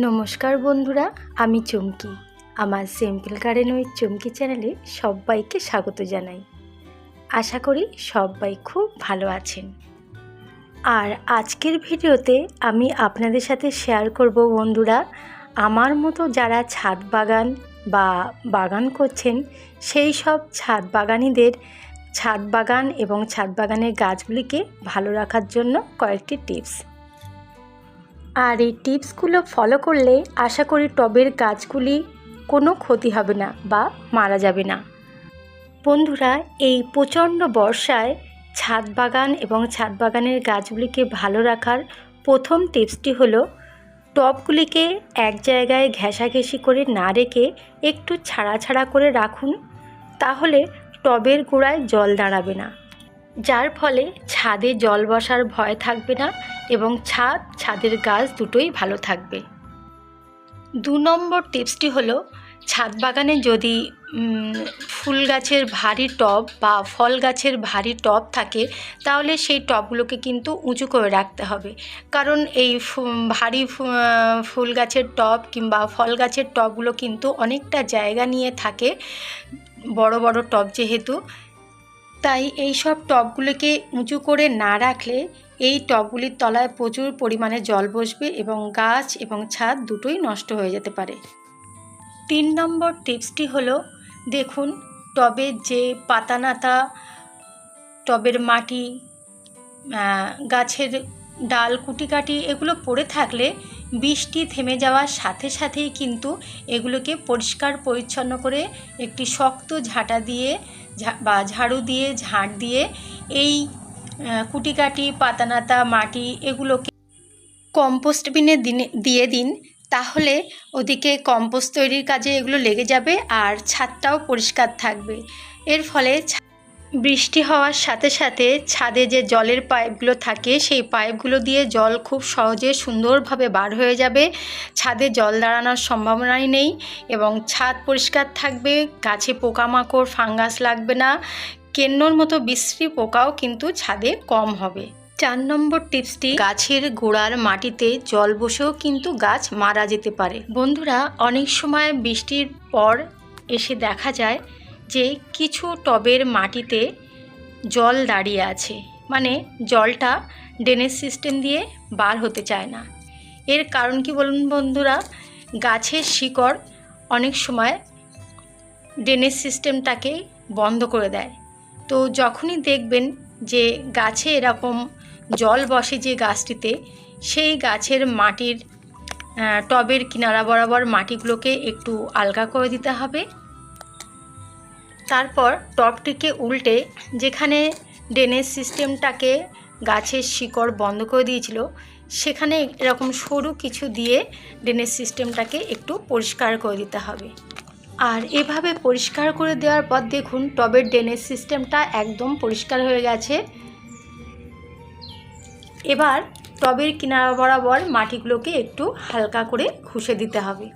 নমস্কার বন্ধুরা, আমি চুমকি। আমার সিম্পল গার্ডেন ওই চুমকি চ্যানেলে সবাইকে স্বাগত জানাই। আশা করি সবাই খুব ভালো আছেন। আর আজকের ভিডিওতে আমি আপনাদের সাথে শেয়ার করব বন্ধুরা, আমার মতো যারা ছাদ বাগান বা বাগান করছেন, সেই সব ছাদ বাগানিদের ছাদ বাগান এবং ছাদ বাগানের গাছগুলিকে ভালো রাখার জন্য কয়েকটি টিপস। আর এই টিপসগুলো ফলো করলে আশা করি টবের গাছগুলি কোনো ক্ষতি হবে না বা মারা যাবে না। বন্ধুরা, এই প্রচণ্ড বর্ষায় ছাদ বাগান এবং ছাদ বাগানের গাছগুলিকে ভালো রাখার প্রথম টিপসটি হলো টবগুলিকে এক জায়গায় ঘেঁষাঘেঁষি করে না রেখে একটু ছাড়া ছাড়া করে রাখুন, তাহলে টবের গোড়ায় জল দাঁড়াবে না। যার ফলে ছাদে জল বসার ভয় থাকবে না এবং ছাদ, ছাদের গাছ দুটোই ভালো থাকবে। দু নম্বর টিপসটি হলো, ছাদ বাগানে যদি ফুল গাছের ভারী টব বা ফল গাছের ভারী টব থাকে, তাহলে সেই টবগুলোকে কিন্তু উঁচু করে রাখতে হবে। কারণ এই ভারী ফুল গাছের টব কিংবা ফল গাছের টবগুলো কিন্তু অনেকটা জায়গা নিয়ে থাকে, বড় বড় টব যেহেতু তাই এই সব টবগুলোকে উঁচু করে না রাখলে এই টবগুলির তলায় প্রচুর পরিমাণে জল বসবে এবং গাছ এবং ছাদ দুটোই নষ্ট হয়ে যেতে পারে। তিন নম্বর টিপসটি হলো, দেখুন টবের যে পাতানাতা, টবের মাটি গাছের ডাল, কুটিকাটি এগুলো পড়ে থাকলে বৃষ্টি থেমে যাওয়ার সাথে সাথেই কিন্তু এগুলোকে পরিষ্কার পরিচ্ছন্ন করে একটি শক্ত ঝাঁটা দিয়ে বা ঝাড়ু দিয়ে, ঝাঁট দিয়ে এই কুটিকাটি, পাতানাতা, মাটি এগুলোকে কম্পোস্ট বিনে দিনে, দিয়ে দিন। তাহলে ওদিকে কম্পোস্ট তৈরির কাজে এগুলো লেগে যাবে আর ছাদটাও পরিষ্কার থাকবে। এর ফলে বৃষ্টি হওয়ার সাথে সাথে ছাদে যে জলের পাইপগুলো থাকে, সেই পাইপগুলো দিয়ে জল খুব সহজে সুন্দরভাবে বার হয়ে যাবে। ছাদে জল দাঁড়ানোর সম্ভাবনাই নেই এবং ছাদ পরিষ্কার থাকবে, গাছে পোকামাকড়, ফাঙ্গাস লাগবে না। কেন্নর মতো বিশ্রী পোকাও কিন্তু ছাদে কম হবে। চার নম্বর টিপসটি, গাছের গোড়ার মাটিতে জল বসেও কিন্তু গাছ মারা যেতে পারে। বন্ধুরা, অনেক সময় বৃষ্টির পর এসে দেখা যায় যে কিছু টবের মাটিতে জল দাঁড়িয়ে আছে। মানে জলটা ড্রেনেজ সিস্টেম দিয়ে বার হতে চায় না। এর কারণ কি বলুন বন্ধুরা? গাছের শিকড় অনেক সময় ড্রেনেজ সিস্টেমটাকে বন্ধ করে দেয়। তো যখনই দেখবেন যে গাছে এরকম জল বসে যে গাছটিতে, সেই গাছের মাটির টবের কিনারা বরাবর মাটিগুলোকে একটু আলগা করে দিতে হবে। তারপর টবটিকে উল্টে যেখানে ড্রেনেজ সিস্টেমটাকে গাছের শিকড় বন্ধ করে দিয়েছিল, সেখানে এরকম সরু কিছু দিয়ে ড্রেনেজ সিস্টেমটাকে একটু পরিষ্কার করে দিতে হবে। আর এভাবে পরিষ্কার করে দেওয়ার পর দেখুন, টবের ড্রেনেজ সিস্টেমটা একদম পরিষ্কার হয়ে গেছে। এবার টবের কিনারা বরাবর মাটিগুলোকে একটু হালকা করে ঘষে দিতে হবে।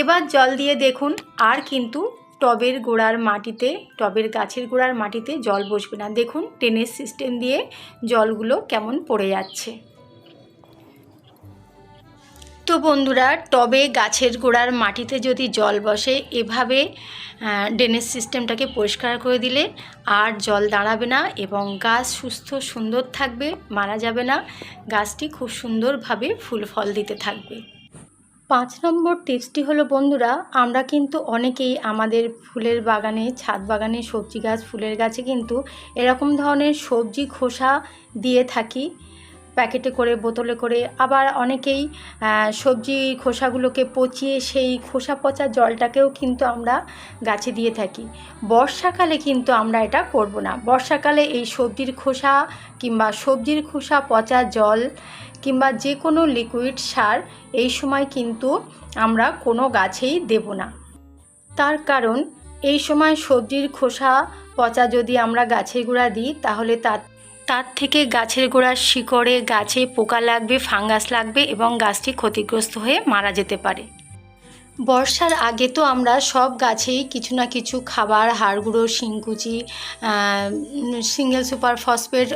এবার জল দিয়ে দেখুন, আর কিন্তু টবের গোড়ার মাটিতে, টবের গাছের গোড়ার মাটিতে জল বসবে না। দেখুন, ড্রেনেজ সিস্টেম দিয়ে জলগুলো কেমন পড়ে যাচ্ছে। তো বন্ধুরা, টবে গাছের গোড়ার মাটিতে যদি জল বসে, এভাবে ড্রেনেজ সিস্টেমটাকে পরিষ্কার করে দিলে আর জল দাঁড়াবে না এবং গাছ সুস্থ, সুন্দর থাকবে, মারা যাবে না। গাছটি খুব সুন্দরভাবে ফুল ফল দিতে থাকবে। পাঁচ নম্বর টিপসটি হলো, বন্ধুরা, আমরা কিন্তু অনেকেই আমাদের ফুলের বাগানে, ছাদ বাগানে সবজি গাছ, ফুলের গাছে কিন্তু এরকম ধরনের সবজি খোসা দিয়ে থাকি। প্যাকেটে করে, বোতলে করে আবার অনেকেই সবজি খোসাগুলোকে পচিয়ে সেই খোসা পচা জলটাকেও কিন্তু আমরা গাছে দিয়ে থাকি। বর্ষাকালে কিন্তু আমরা এটা করব না। বর্ষাকালে এই সবজির খোসা কিংবা সবজির খোসা পচা জল কিংবা যে কোনো লিকুইড সার এই সময় কিন্তু আমরা কোনো গাছেই দেব না। তার কারণ, এই সময় সবজির খোসা পচা যদি আমরা গাছের গোড়া দিই, তাহলে তার তার থেকে গাছের গোড়ার শিকড়ে গাছে পোকা লাগবে, ফাঙ্গাস লাগবে এবং গাছটি ক্ষতিগ্রস্ত হয়ে মারা যেতে পারে। বর্ষার আগে তো আমরা সব গাছেই কিছু না কিছু খাবার হাড় গুঁড়ো শিংকুচি সিঙ্গেল সুপার ফসফেট,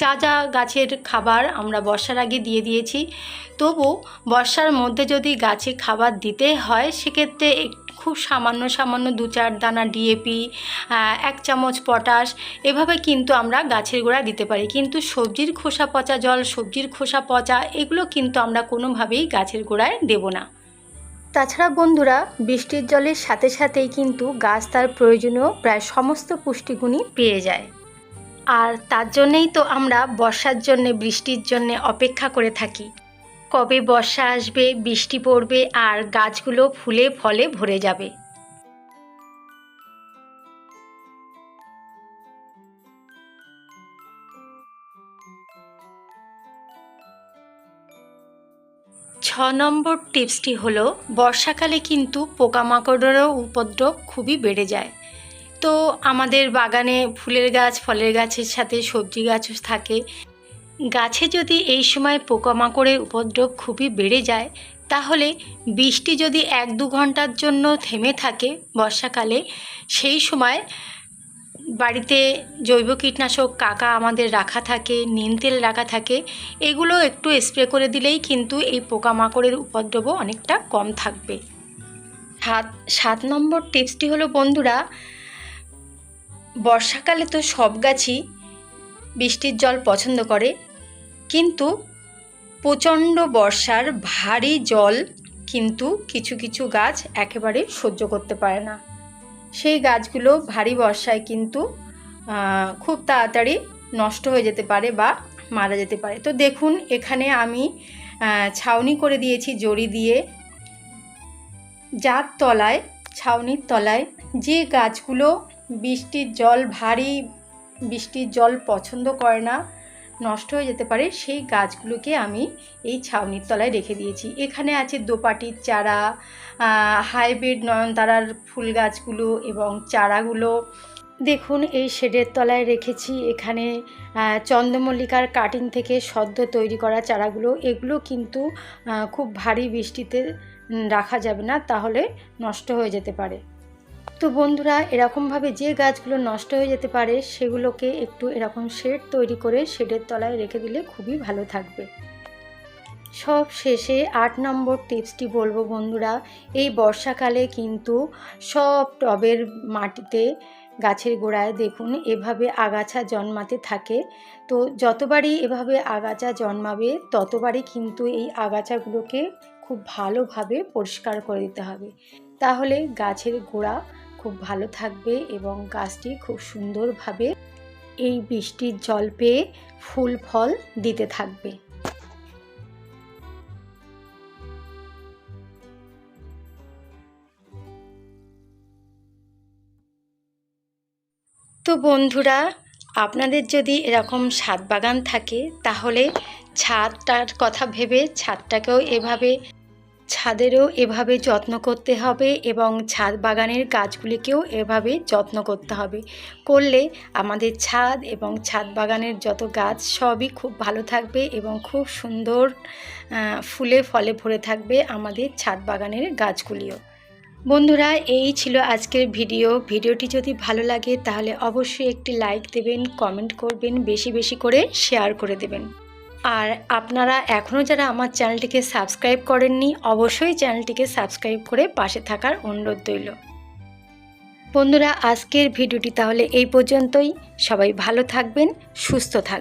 যা যা গাছের খাবার আমরা বর্ষার আগে দিয়ে দিয়েছি। তবু বর্ষার মধ্যে যদি গাছে খাবার দিতে হয়, সেক্ষেত্রে খুব সামান্য সামান্য দু চার দানা ডিএপি এক চামচ পটাশ, এভাবে কিন্তু আমরা গাছের গোড়া দিতে পারি। কিন্তু সবজির খোসা পচা জল, সবজির খোসা পচা, এগুলো কিন্তু আমরা কোনোভাবেই গাছের গোড়ায় দেব না। তাছাড়া বন্ধুরা, বৃষ্টির জলের সাথে সাথেই কিন্তু গাছ তার প্রয়োজনীয় প্রায় সমস্ত পুষ্টিগুণই পেয়ে যায়। আর তার জন্যেই তো আমরা বর্ষার জন্যে, বৃষ্টির জন্যে অপেক্ষা করে থাকি। কবে বর্ষা আসবে, বৃষ্টি পড়বে আর গাছগুলো ফুলে ফলে ভরে যাবে। ছ নম্বর টিপসটি হলো, বর্ষাকালে কিন্তু পোকামাকড়েরও উপদ্রব খুবই বেড়ে যায়। তো আমাদের বাগানে ফুলের গাছ, ফলের গাছের সাথে সবজি গাছও থাকে। গাছে যদি এই সময় পোকামাকড়ের উপদ্রব খুবই বেড়ে যায়, তাহলে বৃষ্টি যদি এক দু ঘণ্টার জন্য থেমে থাকে বর্ষাকালে, সেই সময় বাড়িতে জৈব কীটনাশক কাকা আমাদের রাখা থাকে, নিম তেল রাখা থাকে, এগুলো একটু স্প্রে করে দিলেই কিন্তু এই পোকামাকড়ের উপদ্রবও অনেকটা কম থাকবে। সাত সাত নম্বর টিপসটি হলো, বন্ধুরা, বর্ষাকালে তো সব গাছই বৃষ্টির জল পছন্দ করে কিন্তু প্রচণ্ড বর্ষার ভারী জল কিন্তু কিছু কিছু গাছ একেবারে সহ্য করতে পারে না। সেই গাছগুলো ভারী বর্ষায় কিন্তু খুব তাড়াতাড়ি নষ্ট হয়ে যেতে পারে বা মারা যেতে পারে। তো দেখুন, এখানে আমি ছাউনি করে দিয়েছি জড়ি দিয়ে। যার তলায়, ছাউনির তলায় যে গাছগুলো বৃষ্টির জল, ভারী বৃষ্টির জল পছন্দ করে না নষ্ট হয়ে যেতে পারে, সেই গাছগুলোকে আমি এই ছাউনির তলায় রেখে দিয়েছি। এখানে আছে দোপাটির চারা হাইব্রিড নয়নতারার ফুল গাছগুলো এবং চারাগুলো। দেখুন, এই শেডের তলায় রেখেছি। এখানে চন্দ্রমল্লিকার কাটিং থেকে সদ্য তৈরি করা চারাগুলো। এগুলো কিন্তু খুব ভারী বৃষ্টিতে রাখা যাবে না, তাহলে নষ্ট হয়ে যেতে পারে। তো বন্ধুরা, এরকমভাবে যে গাছগুলো নষ্ট হয়ে যেতে পারে, সেগুলোকে একটু এরকম শেড তৈরি করে শেডের তলায় রেখে দিলে খুবই ভালো থাকবে। সব শেষে আট নম্বর টিপসটি বলব বন্ধুরা, এই বর্ষাকালে কিন্তু সব টবের মাটিতে গাছের গোড়ায় দেখুন, এভাবে আগাছা জন্মাতে থাকে। তো যতবারই এভাবে আগাছা জন্মাবে, ততবারই কিন্তু এই আগাছাগুলোকে খুব ভালোভাবে পরিষ্কার করে দিতে হবে। তাহলে গাছের গোড়া খুব ভালো থাকবে এবং গাছটি খুব সুন্দরভাবে এই বৃষ্টির জল পেয়ে ফুল ফল দিতে থাকবে। তো বন্ধুরা, আপনাদের যদি এরকম ছাদ বাগান থাকে, তাহলে ছাদটার কথা ভেবে ছাদটাকেও এভাবে ছাদেরও এভাবে যত্ন করতে হবে এবং ছাদ বাগানের গাছগুলিকেও এভাবে যত্ন করতে হবে। করলে আমাদের ছাদ এবং ছাদ বাগানের যত গাছ সবই খুব ভালো থাকবে এবং খুব সুন্দর ফুলে ফলে ভরে থাকবে আমাদের ছাদ বাগানের গাছগুলিও। বন্ধুরা, এই ছিল আজকের ভিডিও। ভিডিওটি যদি ভালো লাগে তাহলে অবশ্যই একটি লাইক দেবেন, কমেন্ট করবেন, বেশি বেশি করে শেয়ার করে দেবেন। আর আপনারা এখনও যারা আমার চ্যানেলটিকে সাবস্ক্রাইব করেননি, অবশ্যই চ্যানেলটিকে সাবস্ক্রাইব করে পাশে থাকার অনুরোধ রইল। বন্ধুরা, আজকের ভিডিওটি তাহলে এই পর্যন্তই। সবাই ভালো থাকবেন, সুস্থ থাকবেন।